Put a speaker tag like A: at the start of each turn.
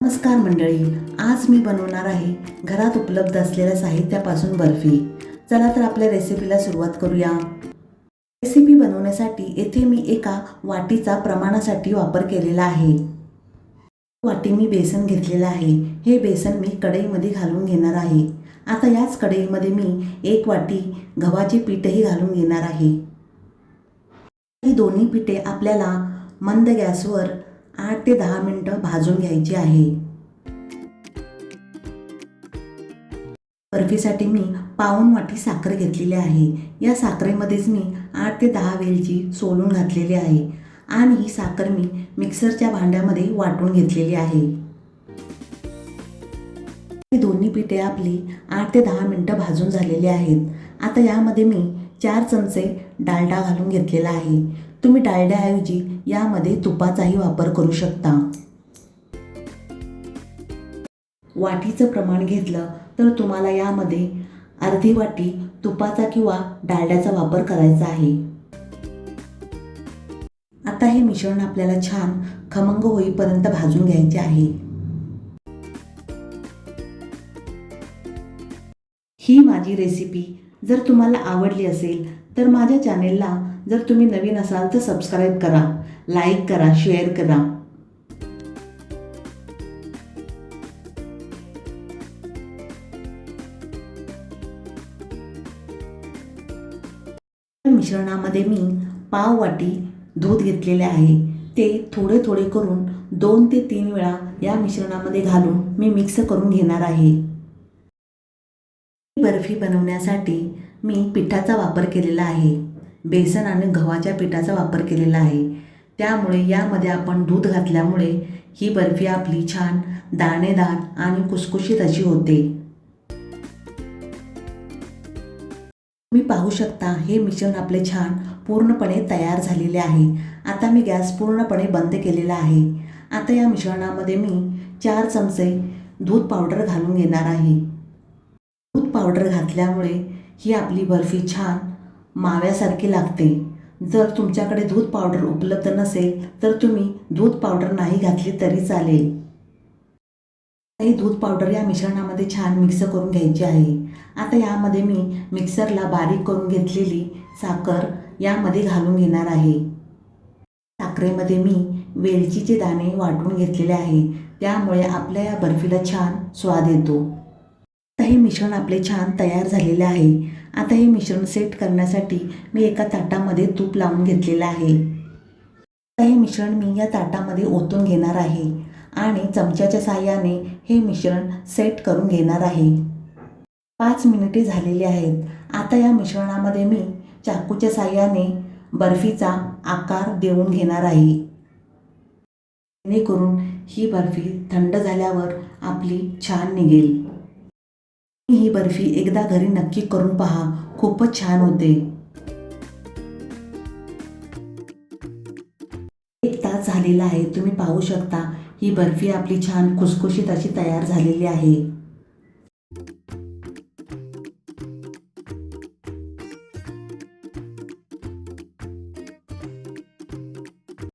A: नमस्कार मंडळी आज मी बनवणार आहे घरात उपलब्ध असलेल्या साहित्यापासून बर्फी. चला तर आपल्या रेसिपीला सुरुवात करूया. रेसिपी बनवण्यासाठी येथे मी एका वाटीचा प्रमाणासाठी वापर केलेला आहे. वाटी मी बेसन घेतलेलं आहे. हे बेसन मी कढईमध्ये घालून घेणार आहे. आता याच कढईमध्ये मी एक वाटी गव्हाचे पीठही घालून घेणार आहे. ही दोन्ही पिठे आपल्याला मंद गॅसवर आठ ते दहा मिनटं भाजून घ्यायची आहे. बर्फीसाठी मी पाऊन वाटी साखर घेतलेली आहे. या साखरेमध्येच मी आठ ते दहा वेलची सोलून घातलेली आहे. आणि ही साखर मी मिक्सरच्या भांड्यामध्ये वाटून घेतलेली आहे. ही दोन्ही पिठे आपली आठ ते दहा मिनटं भाजून झालेली आहेत. आता यामध्ये मी चार चमचे डालडा घालून घेतलेला आहे. तुम्ही डाळड्याऐवजी यामध्ये तुपाचाही वापर करू शकता. वाटीचं प्रमाण घेतलं तर तुम्हाला यामध्ये अर्धी वाटी तुपाचा किंवा डाळड्याचा वापर करायचा आहे. आता हे मिश्रण आपल्याला छान खमंग होईपर्यंत भाजून घ्यायचे आहे. ही माझी रेसिपी जर तुम्हाला आवडली असेल तर माझ्या चॅनेलला जर तुम्ही नवीन असाल तर सबस्क्राईब करा लाईक करा शेअर करा. मिश्रणामध्ये मी पाव वाटी दूध घेतलेले आहे. ते थोडे थोडे करून दोन ते तीन वेळा या मिश्रणामध्ये घालून मी मिक्स करून घेणार आहे. बर्फी बनवण्यासाठी मी पिठाचा वापर केलेला आहे. बेसन आणि गव्हाच्या पिठाचा वापर केलेला आहे. त्यामुळे यामध्ये आपण दूध घातल्यामुळे ही बर्फी आपली छान दाणेदार आणि कुसकुशीत अशी होते. तुम्ही पाहू शकता हे मिश्रण आपले छान पूर्णपणे तयार झालेले आहे. आता मी गॅस पूर्णपणे बंद केलेला आहे. आता या मिश्रणामध्ये मी चार चमचे दूध पावडर घालून घेणार आहे. दूध पावडर घातल्यामुळे ही आपली बर्फी छान माव्यासारखी लागते. जर तुमच्याकडे दूध पावडर उपलब्ध नसेल तर तुम्ही दूध पावडर नाही घातली तरी चालेल. ही दूध पावडर या मिश्रणामध्ये छान मिक्स करून घ्यायची आहे. आता यामध्ये मी मिक्सरला बारीक करून घेतलेली साखर यामध्ये घालून घेणार आहे. साखरेमध्ये मी वेलचीचे दाणे वाटून घेतलेले आहे. त्यामुळे आपल्या या बर्फीला छान स्वाद येतो. हे मिश्रण आपले छान तयार झालेले आहे. आता हे मिश्रण सेट करण्यासाठी मी एका ताटामध्ये तूप लावून घेतलेलं आहे. आता हे मिश्रण मी या ताटामध्ये ओतून घेणार आहे आणि चमच्याच्या साहाय्याने हे मिश्रण सेट करून घेणार आहे. पाच मिनिटे झालेली आहेत. आता या मिश्रणामध्ये मी चाकूच्या साह्याने बर्फीचा आकार देऊन घेणार आहे. जेणेकरून ही बर्फी थंड झाल्यावर आपली छान निघेल. ही बर्फी एकदा घरी नक्की करून पहा. खूपच छान होते. एक तास झालेला आहे. तुम्ही पाहू शकता ही बर्फी आपली छान खुसखुशीत अशी तयार झालेली आहे.